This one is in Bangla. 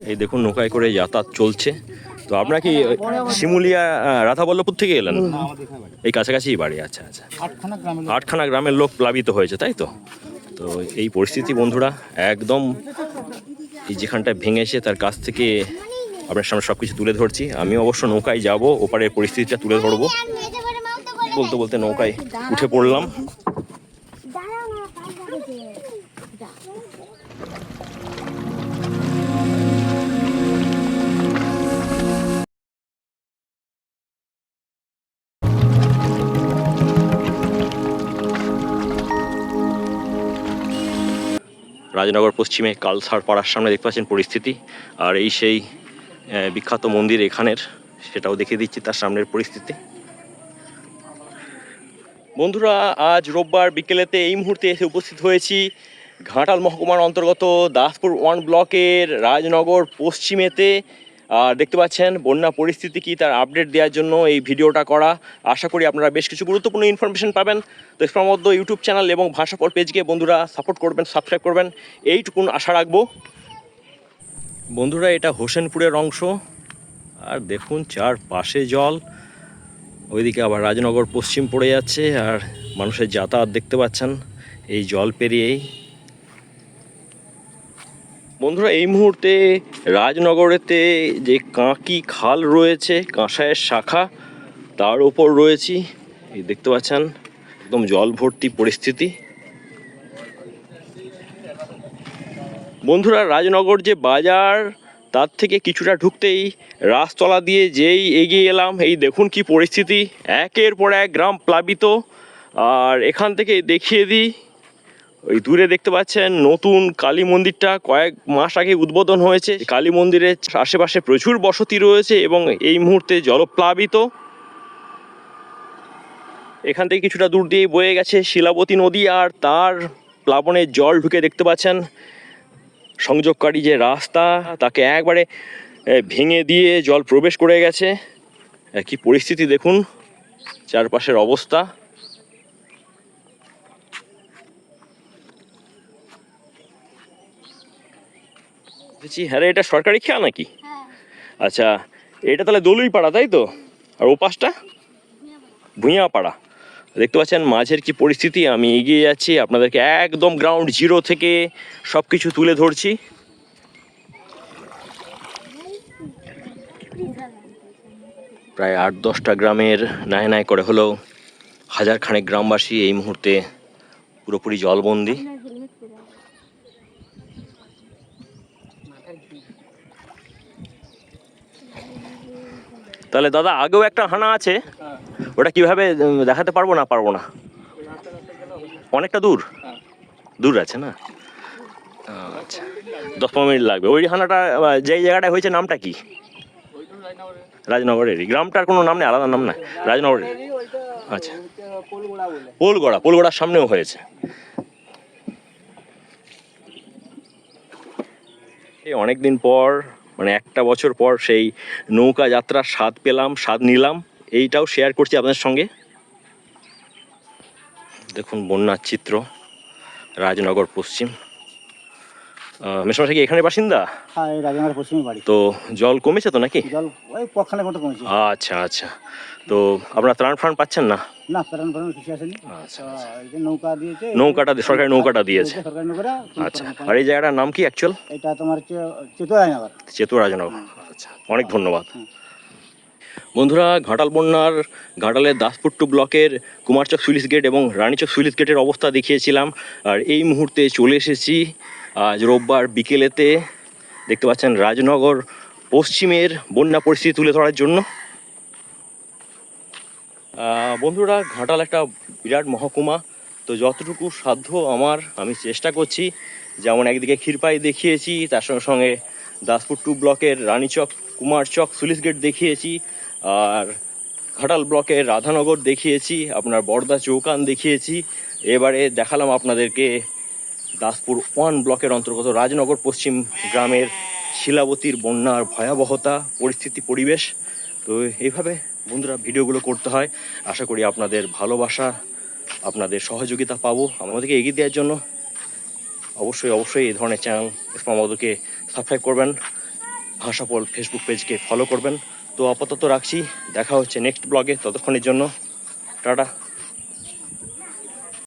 এই দেখুন নৌকায় করে যাতায়াত চলছে। তো আপনারা কি শিমুলিয়া রাধাবল্লভপুর থেকে এলেন? এই কাছাকাছি বাড়ি আচ্ছা আচ্ছা। আটখানা গ্রামের লোক। প্লাবিত হয়েছে তাই তো? তো এই পরিস্থিতি বন্ধুরা একদম এই যেখানটায় ভেঙেছে তার কাছ থেকে আপনার সামনে সব কিছু তুলে ধরছি। আমি অবশ্য নৌকায় যাব ওপারের পরিস্থিতিটা তুলে ধরবো। বলতে বলতে নৌকায় উঠে পড়লাম। রাজনগর পশ্চিমে কালসার পাড়ার সামনে দেখতে পাচ্ছেন পরিস্থিতি। আর এই সেই বিখ্যাত মন্দির এখানের, সেটাও দেখিয়ে দিচ্ছি তার সামনের পরিস্থিতি। বন্ধুরা, আজ রোববার বিকেলেতে এই মুহূর্তে এসে উপস্থিত হয়েছি ঘাটাল মহকুমার অন্তর্গত দাসপুর ওয়ান ব্লকের রাজনগর পশ্চিমেতে। আর দেখতে পাচ্ছেন, বন্যা পরিস্থিতি কি তার আপডেট দেওয়ার জন্য এই ভিডিওটা করা। আশা করি আপনারা বেশ কিছু গুরুত্বপূর্ণ ইনফরমেশন পাবেন। তো মধ্য ইউটিউব চ্যানেল এবং ভাষাপর পেজকে বন্ধুরা সাপোর্ট করবেন সাবস্ক্রাইব করবেন। এইটুকুন আশা রাখব। বন্ধুরা, এটা হোসেনপুরের অংশ। আর দেখুন চার পাশে জল। ওইদিকে আবার রাজনগর পশ্চিম পড়ে যাচ্ছে, আর মানুষের যাতায়াত দেখতে পাচ্ছেন। এই জল পেরিয়েই বন্ধুরা, এই মুহূর্তে রাজনগরেতে যে কাঁকি খাল রয়েছে কাঁসায়ের শাখা, তার ওপর রয়েছি। এই দেখতে পাচ্ছেন, একদম জল ভর্তি পরিস্থিতি। বন্ধুরা, রাজনগর যে বাজার, তার থেকে কিছুটা ঢুকতেই রাস্তলা দিয়ে যেই এগিয়ে এলাম। এই দেখুন কি পরিস্থিতি। একের পর এক গ্রাম প্লাবিত। আর এখান থেকে দেখিয়ে দিই ওই দূরে দেখতে পাচ্ছেন নতুন কালী মন্দিরটা। কয়েক মাস আগে উদ্বোধন হয়েছে। কালী মন্দিরের আশেপাশে প্রচুর বসতি রয়েছে এবং এই মুহূর্তে জলপ্লাবিত। এখান থেকে কিছুটা দূর দিয়ে বয়ে গেছে শিলাবতী নদী আর তার প্লাবনের জল ঢুকে দেখতে পাচ্ছেন। সংযোগকারী যে রাস্তা, তাকে একবারে ভেঙে দিয়ে জল প্রবেশ করে গেছে। কি পরিস্থিতি দেখুন। চারপাশের অবস্থা। দেখছি হ্যাঁ রে, এটা সরকারি খেয়া নাকি? হ্যাঁ। আচ্ছা এটা তাহলে দলুই পাড়া তাই তো? আর ও পাশটা? ভুঁইয়া পাড়া দেখতে পাচ্ছেন মাঝের কি পরিস্থিতি? আমি এগিয়ে যাচ্ছি আপনাদেরকে একদম গ্রাউন্ড জিরো থেকে সব কিছু তুলে ধরছি। প্রায় আট দশটা গ্রামের নায় নায় করে হলেও হাজার খানেক গ্রামবাসী এই মুহূর্তে পুরোপুরি জলবন্দি। তাহলে দাদা, আগেও একটা হানা আছে। ওটা কীভাবে দেখাতে পারব না পারব না? অনেকটা দূর? দূর আছে না? আচ্ছা দশ পনেরো মিনিট লাগবে। ওই হানাটা যেই জায়গাটায় হয়েছে নামটা কি? রাজনগরেরই। গ্রামটার কোনো নাম নেই, আলাদা নাম না রাজনগরের আচ্ছা। পোলগড়া, পোলগড়ার সামনেও হয়েছে। এই অনেক দিন পর মানে একটা বছর পর সেই নৌকা যাত্রার স্বাদ পেলাম, স্বাদ নিলাম। এইটাও শেয়ার করছি আপনাদের সঙ্গে। দেখুন, বন্যার চিত্র, রাজনগর পশ্চিম। মেশমাশা কি এখানে বাসিন্দা? হ্যাঁ এই পশ্চিমে বাড়ি। তো জল কমেছে তো নাকি? জল ওই পক্ষানের মতো কমেছে। আচ্ছা আচ্ছা। তো আপনারা ত্রাণ ফান পাচ্ছেন না? না প্যারান প্যারান কিছু আসেনি। আচ্ছা নৌকা দিয়েছে নৌকাটা সরকারি নৌকাটা দিয়েছে। সরকারি নৌকাটা আচ্ছা। আর এই জায়গাটার নাম কি অ্যাকচুয়াল এটা তোমার হচ্ছে চেতুয়া রাজনগর চেতু রাজনগর আচ্ছা অনেক ধন্যবাদ। বন্ধুরা ঘাটাল বন্যার ঘাটালের দাসপুট্টু ব্লকের কুমারচক সুইলিশ গেট এবং রানীচক সুইলিশ গেটের অবস্থা দেখিয়েছিলাম। আর এই মুহূর্তে চলে এসেছি আজ রোববার বিকেলেতে দেখতে পাচ্ছেন রাজনগর পশ্চিমের বন্যা পরিস্থিতি তুলে ধরার জন্য। বন্ধুরা, ঘাটাল একটা বিরাট মহকুমা, তো যতটুকু সাধ্য আমার, আমি চেষ্টা করছি, যেমন একদিকে ক্ষীরপাই দেখিয়েছি, তার সঙ্গে সঙ্গে দাসপুর টু ব্লকের রানীচক, কুমারচক, সুলিশ গেট দেখিয়েছি, আর ঘাটাল ব্লকের রাধানগর দেখিয়েছি, আপনার বর্দা চৌকান দেখিয়েছি। এবারে দেখালাম আপনাদেরকে দাসপুর ওয়ান ব্লকের অন্তর্গত রাজনগর পশ্চিম গ্রামের শিলাবতীর বন্যার ভয়াবহতা, পরিস্থিতি, পরিবেশ। তো এইভাবে বন্ধুরা ভিডিওগুলো করতে হয়। আশা করি আপনাদের ভালোবাসা, আপনাদের সহযোগিতা পাবো। আমাদেরকে এগিয়ে দেওয়ার জন্য অবশ্যই অবশ্যই এই ধরনের চ্যানেল আমাদেরকে সাবস্ক্রাইব করবেন, ভাষাপল ফেসবুক পেজকে ফলো করবেন। তো আপাতত রাখছি। দেখা হচ্ছে নেক্সট ব্লগে ততক্ষণের জন্য টাটা।